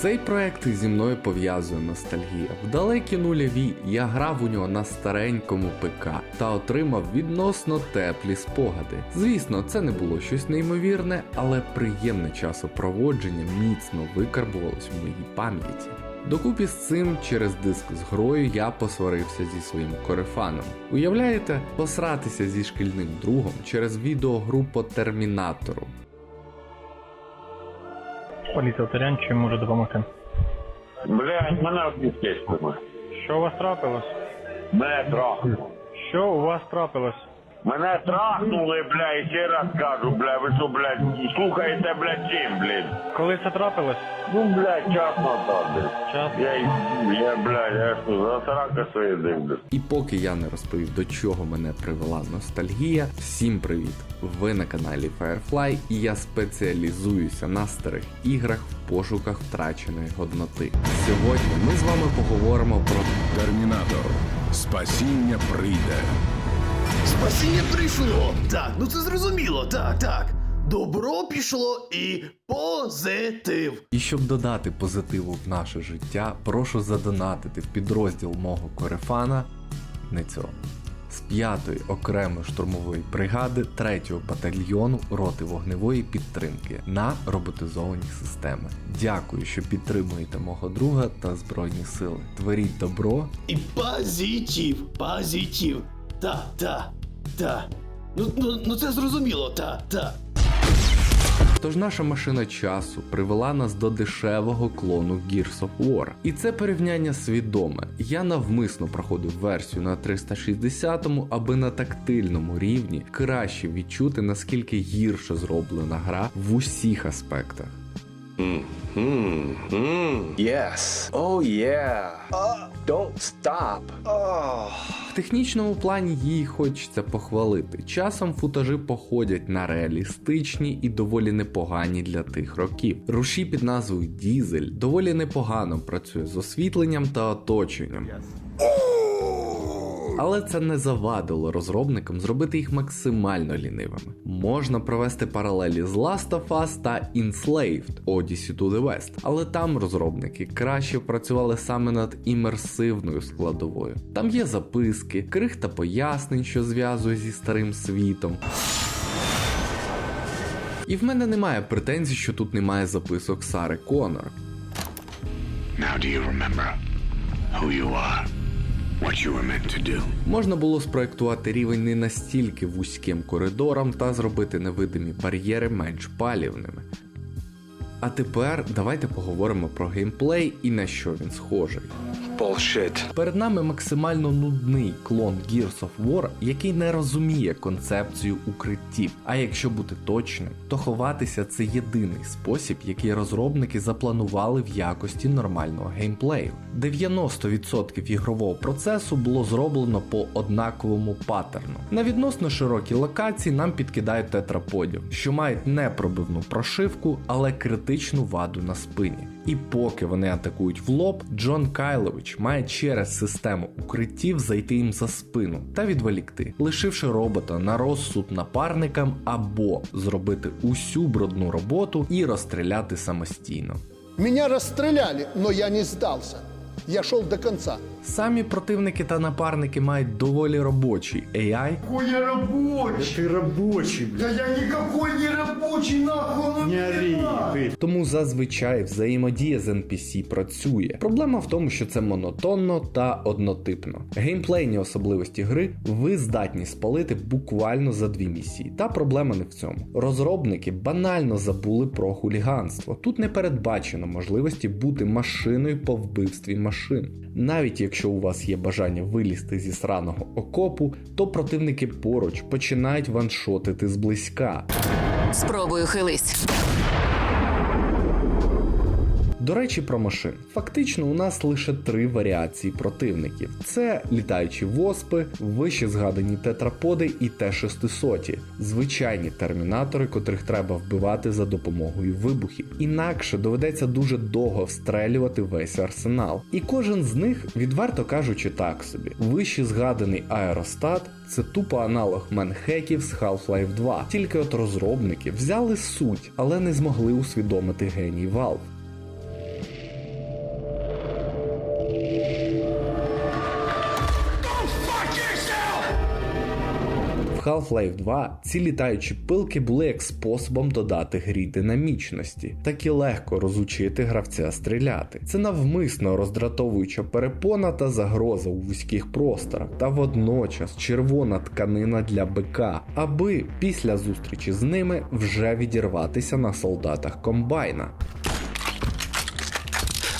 Цей проект зі мною пов'язує ностальгія. В далекі нульові я грав у нього на старенькому ПК та отримав відносно теплі спогади. Звісно, це не було щось неймовірне, але приємне часопроводження міцно викарбувалось в моїй пам'яті. Докупі з цим через диск з грою я посварився зі своїм корефаном. Уявляєте, посратися зі шкільним другом через відеогру по термінатору. Поліція Тарян, чим може допомогти? Блядь, мене обіцяємо. Що у вас трапилось? Метро. Що у вас трапилось? Мене трахнули, бля, і ще раз кажу, бля, ви що, блядь, слухаєте, блядь, чим, блін? Коли це трапилось? Ну, блядь, час назад, блядь. Час. Я, я, блядь, я що, за срака своє дивлюсь. І поки я не розповів, до чого мене привела ностальгія, всім привіт! Ви на каналі Firefly і я спеціалізуюся на старих іграх в пошуках втраченої годноти. Сьогодні ми з вами поговоримо про Термінатор. Спасіння прийде. Спасіння прийшло. Так, ну це зрозуміло. Так, так. Добро пішло і позитив. І щоб додати позитиву в наше життя, прошу задонатити в підрозділ мого корефана не цього. З 5-ї окремої штурмової бригади 3-го батальйону роти вогневої підтримки на роботизовані системи. Дякую, що підтримуєте мого друга та Збройні Сили. Творіть добро І позитив. Позитив. Так, так, так. Ну, ну, ну це зрозуміло, так, так. Тож наша машина часу привела нас до дешевого клону Gears of War. І це порівняння свідоме. Я навмисно проходив версію на 360-му, аби на тактильному рівні краще відчути наскільки гірше зроблена гра в усіх аспектах. Yes. Oh yeah. Uh, don't stop. Oh. В технічному плані їй хочеться похвалити. Часом футажі походять на реалістичні і доволі непогані для тих років. Руші під назвою Дізель доволі непогано працює з освітленням та оточенням. Але це не завадило розробникам зробити їх максимально лінивими. Можна провести паралелі з Last of Us та Enslaved Odyssey to the West, але там розробники краще працювали саме над імерсивною складовою. Там є записки, крихта пояснень, що зв'язує зі старим світом. І в мене немає претензій, що тут немає записок Сари Конор. Now do you remember who you are? Можна було спроектувати рівень не настільки вузьким коридором та зробити невидимі бар'єри менш палівними. А тепер давайте поговоримо про геймплей і на що він схожий. Bullshit. Перед нами максимально нудний клон Gears of War, який не розуміє концепцію укриттів. А якщо бути точним, то ховатися це єдиний спосіб, який розробники запланували в якості нормального геймплею. 90% ігрового процесу було зроблено по однаковому паттерну. На відносно широкі локації нам підкидають тетраподів, що мають непробивну прошивку, але критичну ваду на спині. І поки вони атакують в лоб, Джон Кайлович має через систему укриттів зайти їм за спину та відволікти, лишивши робота на розсуд напарникам або зробити усю брудну роботу і розстріляти самостійно. Меня расстреляли, но я не сдался. Я шел до конца. Самі противники та напарники мають доволі робочий AI, Какой я рабочий? Ти робочий, Да я никакой не рабочий, нахуй, не тому зазвичай взаємодія з NPC працює. Проблема в тому, що це монотонно та однотипно. Геймплейні особливості гри ви здатні спалити буквально за дві місії. Та проблема не в цьому. Розробники банально забули про хуліганство. Тут не передбачено можливості бути машиною по вбивстві машин. Навіть якщо у вас є бажання вилізти зі сраного окопу, то противники поруч починають ваншотити зблизька. Спробую хились. До речі, про машин. Фактично, у нас лише три варіації противників: це літаючі воспи, вище згадані тетраподи і Т-600, звичайні термінатори, котрих треба вбивати за допомогою вибухів. Інакше доведеться дуже довго встрелювати весь арсенал. І кожен з них, відверто кажучи, так собі. Вище згаданий аеростат. Це тупо аналог манхеків з Half-Life 2. Тільки от розробники взяли суть, але не змогли усвідомити геній Valve. Half-Life 2 ці літаючі пилки були як способом додати грі динамічності, так і легко розучити гравця стріляти. Це навмисно роздратовуюча перепона та загроза у вузьких просторах, та водночас червона тканина для бика, аби після зустрічі з ними вже відірватися на солдатах комбайна.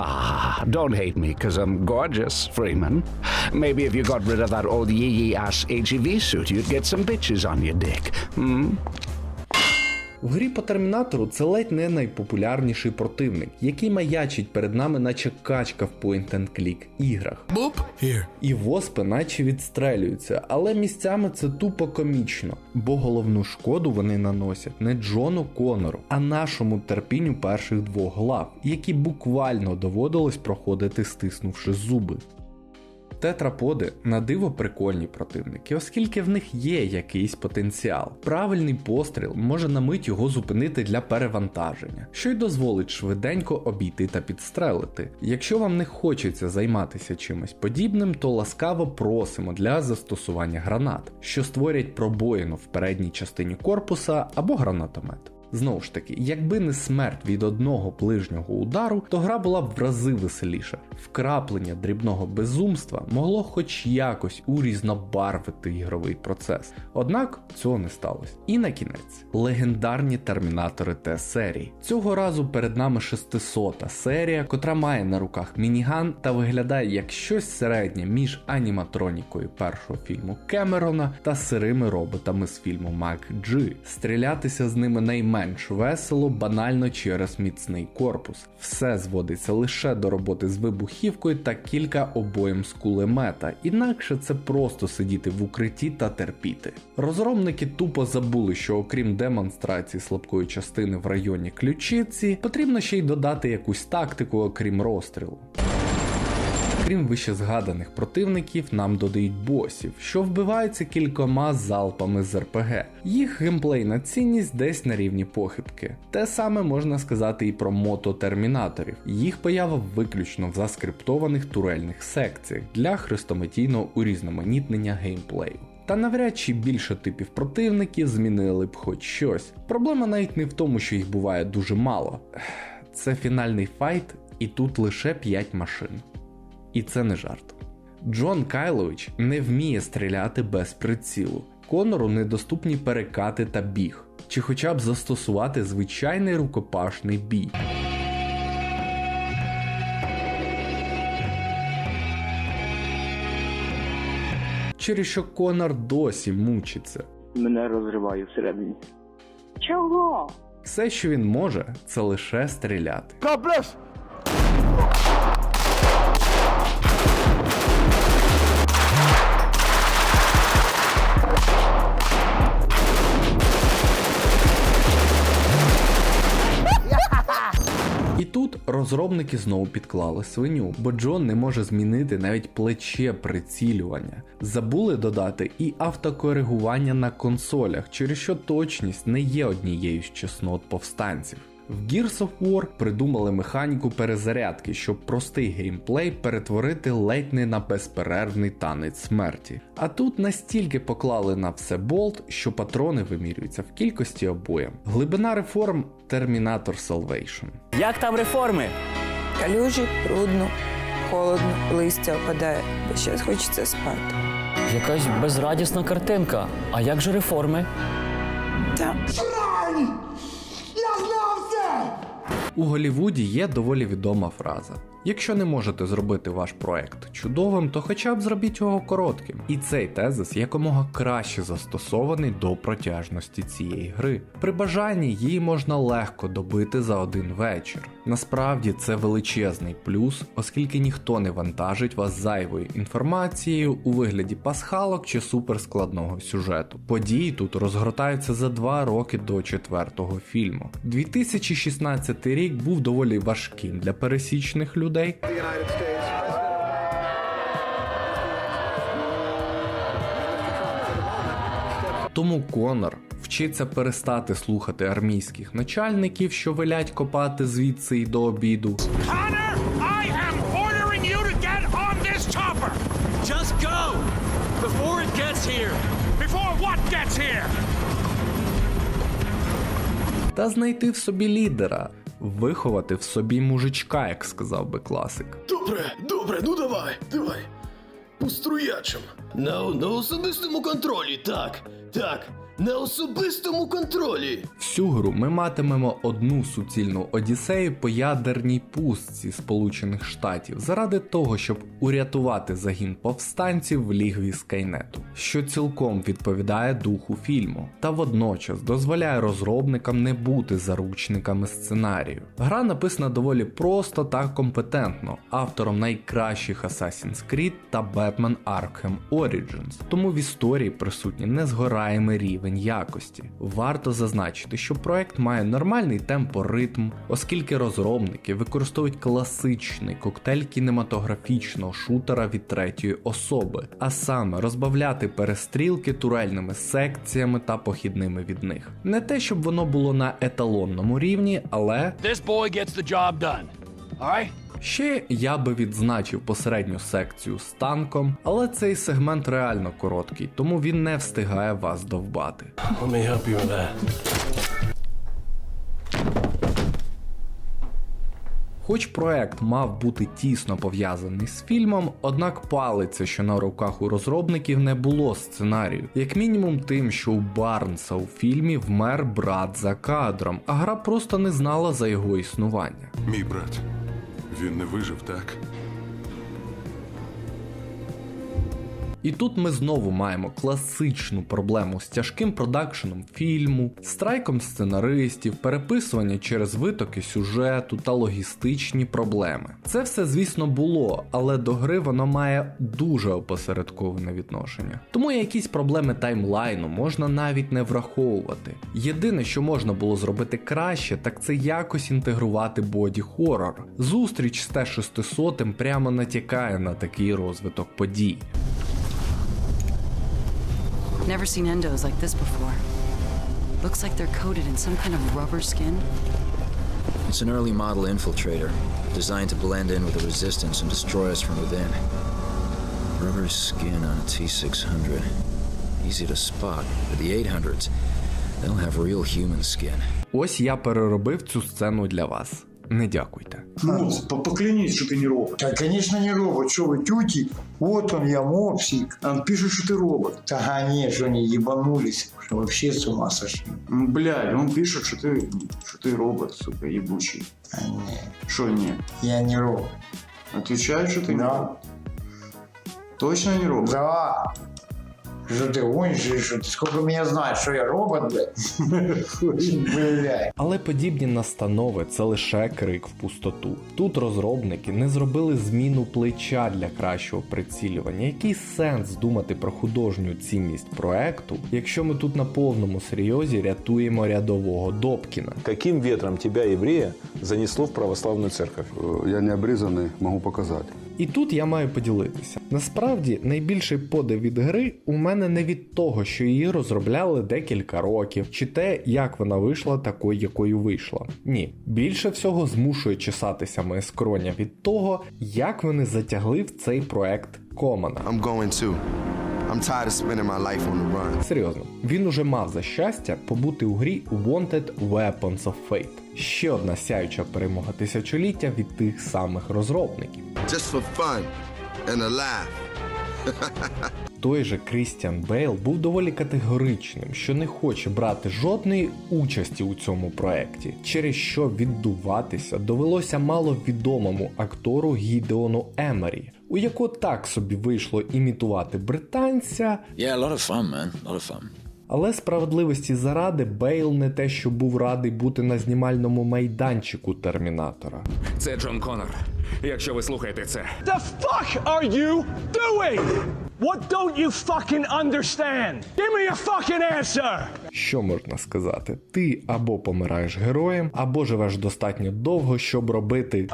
Ah, don't hate me because I'm gorgeous, Freeman. Maybe if you got rid of that old yee yee ass HEV suit, you'd get some bitches on your dick. Hmm? В грі по термінатору це ледь не найпопулярніший противник, який маячить перед нами, наче качка в point-and-click іграх. Here. І воспи наче відстрелюються, але місцями це тупо комічно, бо головну шкоду вони наносять не Джону Конору, а нашому терпінню перших двох глав, які буквально доводилось проходити стиснувши зуби. Тетраподи на диво прикольні противники, оскільки в них є якийсь потенціал. Правильний постріл може на мить його зупинити для перевантаження, що й дозволить швиденько обійти та підстрелити. Якщо вам не хочеться займатися чимось подібним, то ласкаво просимо для застосування гранат, що створять пробоїну в передній частині корпуса або гранатомет. Знову ж таки, якби не смерть від одного ближнього удару, то гра була б в рази веселіша. Вкраплення дрібного безумства могло хоч якось урізнобарвити ігровий процес. Однак цього не сталося. І на кінець легендарні термінатори Т серії. Цього разу перед нами 600 серія, котра має на руках мініган та виглядає як щось середнє між аніматронікою першого фільму Кемерона та сирими роботами з фільму Мак G. Стрілятися з ними найменш весело, банально через міцний корпус. Все зводиться лише до роботи з вибухівкою та кілька обоєм з кулемета, інакше це просто сидіти в укритті та терпіти. Розробники тупо забули, що окрім демонстрації слабкої частини в районі ключиці, потрібно ще й додати якусь тактику, окрім розстрілу. Крім вище згаданих противників, нам додають босів, що вбиваються кількома залпами з РПГ. Їх геймплейна цінність десь на рівні похибки. Те саме можна сказати і про мототермінаторів. Їх поява виключно в заскриптованих турельних секціях для хрестоматійного урізноманітнення геймплею. Та навряд чи більше типів противників змінили б хоч щось. Проблема навіть не в тому, що їх буває дуже мало. Це фінальний файт, і тут лише 5 машин. І це не жарт. Джон Кайлович не вміє стріляти без прицілу. Конору недоступні перекати та біг, чи хоча б застосувати звичайний рукопашний бій. Через що Конор досі мучиться. Мене розриває всередині. Чого? Все, що він може, це лише стріляти. І тут розробники знову підклали свиню, бо Джон не може змінити навіть плече прицілювання. Забули додати і автокоригування на консолях, через що точність не є однією з чеснот повстанців. В Gears of War придумали механіку перезарядки, щоб простий геймплей перетворити ледь не на безперервний танець смерті. А тут настільки поклали на все болт, що патрони вимірюються в кількості обоєм. Глибина реформ Terminator Salvation. Як там реформи? Калюжі, трудно, холодно, листя опадає, бо щось хочеться спати. Якась безрадісна картинка. А як же реформи? Та У Голівуді є доволі відома фраза: якщо не можете зробити ваш проект чудовим, то хоча б зробіть його коротким. І цей тезис якомога краще застосований до протяжності цієї гри. При бажанні її можна легко добити за один вечір. Насправді це величезний плюс, оскільки ніхто не вантажить вас зайвою інформацією у вигляді пасхалок чи суперскладного сюжету. Події тут розгортаються за два роки до четвертого фільму. 2016 рік був доволі важким для пересічних людей. Тому Конор вчиться перестати слухати армійських начальників, що велять копати звідси й до обіду. Connor, I am ordering you to get on this chopper! Just go! Before it gets here! Before Та знайти в собі лідера, виховати в собі мужичка, як сказав би класик. Добре, добре, ну давай, давай. Уструячим. На, на особистому контролі, так, так. На особистому контролі. Всю гру ми матимемо одну суцільну одіссею по ядерній пустці Сполучених Штатів заради того, щоб урятувати загін повстанців в лігві Скайнету, що цілком відповідає духу фільму, та водночас дозволяє розробникам не бути заручниками сценарію. Гра написана доволі просто та компетентно, автором найкращих Assassin's Creed та Batman Arkham Origins, тому в історії присутній незгораємий рівень якості. Варто зазначити, що проект має нормальний темпоритм, оскільки розробники використовують класичний коктейль кінематографічного шутера від третьої особи, а саме розбавляти перестрілки турельними секціями та похідними від них. Не те, щоб воно було на еталонному рівні, але This boy gets the job done. Alright? Ще я би відзначив посередню секцію з танком, але цей сегмент реально короткий, тому він не встигає вас довбати. Let me help you with that. Хоч проект мав бути тісно пов'язаний з фільмом, однак палиця, що на руках у розробників не було сценарію, як мінімум тим, що у Барнса у фільмі вмер брат за кадром, а гра просто не знала за його існування. Мій брат. Він не вижив, так? І тут ми знову маємо класичну проблему з тяжким продакшеном фільму, страйком сценаристів, переписування через витоки сюжету та логістичні проблеми. Це все, звісно, було, але до гри воно має дуже опосередковане відношення. Тому якісь проблеми таймлайну можна навіть не враховувати. Єдине, що можна було зробити краще, так це якось інтегрувати боді хоррор. Зустріч з Т-600 прямо натякає на такий розвиток подій. Never seen endos like this before. Looks like they're coated in some kind of rubber skin. It's an early model infiltrator, designed to blend in with the resistance and destroy us from within. Rubber skin on a T600. Easy to spot. But the 800s, they'll have real human skin. Ось я переробив цю сцену для вас. Не дякуйте. Ну, поклянись, что ты не робот. Да, конечно, не робот. Что вы, тюки? Вот он, я мопсик. А пишет, что ты робот. Да нет, что они ебанулись. Что вообще с ума сошли. Блядь, он пишет, что ты, что ты робот, сука, ебучий. А нет, Что не? я не робот. Отвечает, что ты не Да. робот? Точно не робот? Да. Или что? Ты сколько меня знаешь, что я робот, блядь? Але подібні настанови це лише крик в пустоту. Тут розробники не зробили зміну плеча для кращого прицілювання. Який сенс думати про художню цінність проекту, якщо ми тут на повному серйозі рятуємо рядового Добкіна? Каким ветром тебя, еврея, занесло в православную церковь? Я не обрізаний, можу показати. І тут я маю поділитися. Насправді найбільший подив від гри у мене не від того, що її розробляли декілька років, чи те, як вона вийшла такою, якою вийшла. Ні, більше всього змушує чесатися моє скроня від того, як вони затягли в цей проект Комана. I'm going to. I'm tired of spending my life on the run. Серйозно, він уже мав за щастя побути у грі Wanted Weapons of Fate. Ще одна сяюча перемога тисячоліття від тих самих розробників. Just for fun and a laugh. Той же Крістіан Бейл був доволі категоричним, що не хоче брати жодної участі у цьому проекті, через що віддуватися довелося маловідомому актору Гідеону Емері, у якого так собі вийшло імітувати британця, Yeah, a lot of fun, man. A lot of fun. Але справедливості заради Бейл не те, що був радий бути на знімальному майданчику Термінатора. Це Джон Коннор. Якщо ви слухаєте це. The fuck are you doing? What don't you fucking understand? Give me a fucking answer! Що можна сказати? Ти або помираєш героєм, або живеш достатньо довго, щоб робити.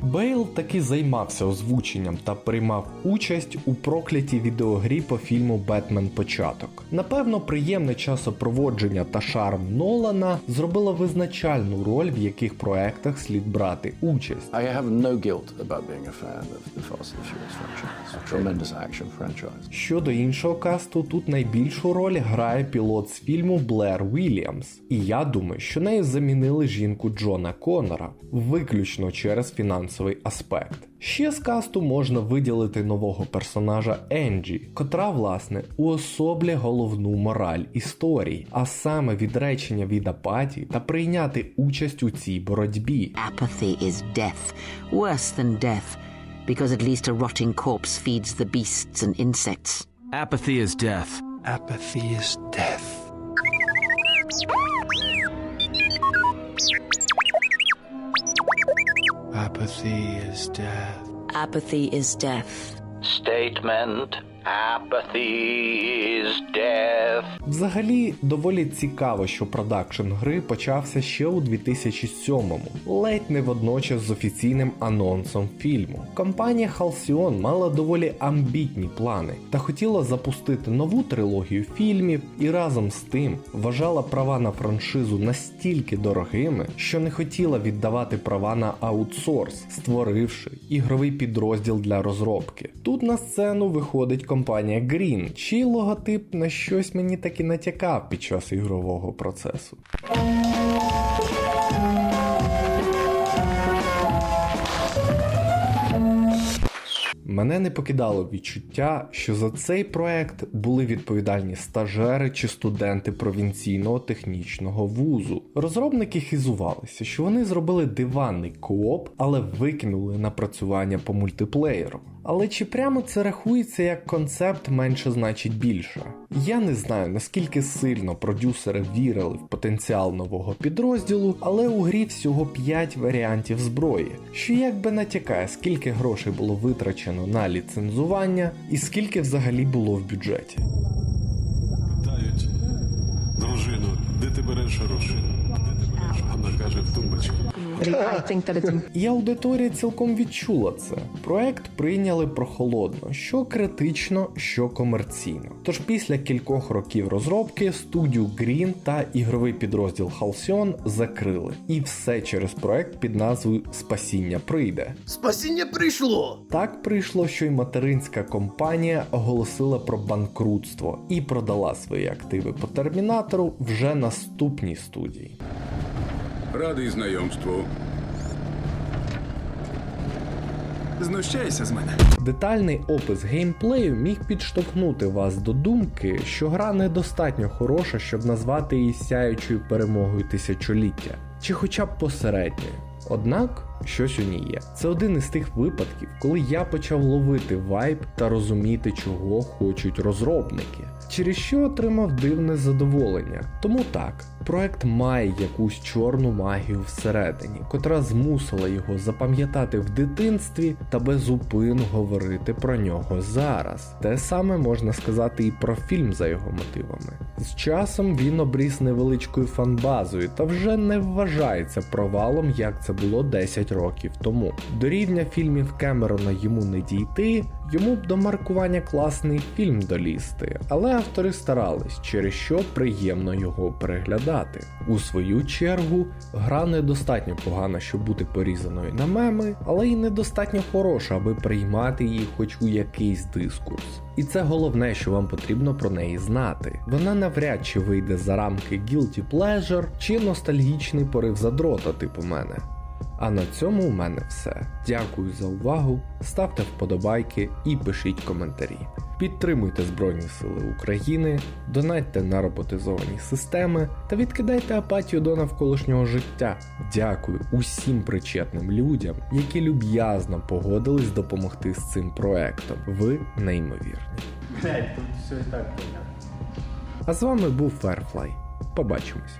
Бейл таки займався озвученням та приймав участь у проклятій відеогрі по фільму Бетмен Початок. Напевно, приємне часопроводження та шарм Нолана зробило визначальну роль, в яких проектах слід брати участь. I have no guilt about being a fan of the Fast and Furious franchise. Tremendous action franchise. Щодо іншого касту, тут найбільшу роль грає пілот з фільму Блер Вільямс. І я думаю, що нею замінили жінку Джона Коннора, виключно через фінансовий аспект. Ще з касту можна виділити нового персонажа Енджі, котра, власне, уособлює головну мораль історії, а саме відречення від апатії та прийняти участь у цій боротьбі. Apathy is death, worse than death, because at least a rotting corpse feeds the beasts and insects. Apathy is death. Apathy is death. Apathy is death. Apathy is death. Statement. Apathy is death. Взагалі, доволі цікаво, що продакшн гри почався ще у 2007-му, ледь не водночас з офіційним анонсом фільму. Компанія Halcyon мала доволі амбітні плани та хотіла запустити нову трилогію фільмів і разом з тим вважала права на франшизу настільки дорогими, що не хотіла віддавати права на аутсорс, створивши ігровий підрозділ для розробки. Тут на сцену виходить компанія Green, чий логотип на щось мені таки натякав під час ігрового процесу. Мене не покидало відчуття, що за цей проект були відповідальні стажери чи студенти провінційного технічного вузу. Розробники хизувалися, що вони зробили диванний кооп, але викинули напрацювання по мультиплеєру. Але чи прямо це рахується як концепт менше значить більше? Я не знаю наскільки сильно продюсери вірили в потенціал нового підрозділу, але у грі всього 5 варіантів зброї, що якби натякає, скільки грошей було витрачено на ліцензування і скільки взагалі було в бюджеті. Питають, дружину, де ти береш гроші? Вона каже, в тумбочку. І аудиторія цілком відчула це. Проект прийняли прохолодно, що критично, що комерційно. Тож після кількох років розробки студію Green та ігровий підрозділ Halcyon закрили. І все через проект під назвою Спасіння прийде. Спасіння прийшло! Так прийшло, що й материнська компанія оголосила про банкрутство і продала свої активи по термінатору вже наступній студії. Радий знайомству. Знущайся з мене. Детальний опис геймплею міг підштовхнути вас до думки, що гра недостатньо хороша, щоб назвати її сяючою перемогою тисячоліття, чи хоча б посередньою. Однак щось у ній є. Це один із тих випадків, коли я почав ловити вайб та розуміти, чого хочуть розробники, через що отримав дивне задоволення. Тому так, проект має якусь чорну магію всередині, котра змусила його запам'ятати в дитинстві та безупину говорити про нього зараз. Те саме можна сказати і про фільм за його мотивами. З часом він обріс невеличкою фанбазою та вже не вважається провалом, як це було 10 років тому. До рівня фільмів Кемерона йому не дійти, йому б до маркування класний фільм долізти, але автори старались, через що приємно його переглядати. У свою чергу, гра недостатньо погана, щоб бути порізаною на меми, але й недостатньо хороша, аби приймати її хоч у якийсь дискурс. І це головне, що вам потрібно про неї знати. Вона навряд чи вийде за рамки Guilty Pleasure чи ностальгічний порив задрота, типу мене. А на цьому у мене все. Дякую за увагу, ставте вподобайки і пишіть коментарі. Підтримуйте Збройні Сили України, донатьте на роботизовані системи та відкидайте апатію до навколишнього життя. Дякую усім причетним людям, які люб'язно погодились допомогти з цим проектом. Ви неймовірні. Блять, тут все і так понятно. А з вами був Firefly. Побачимось.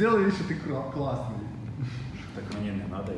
Сделай, что ты классный. Так мне не треба.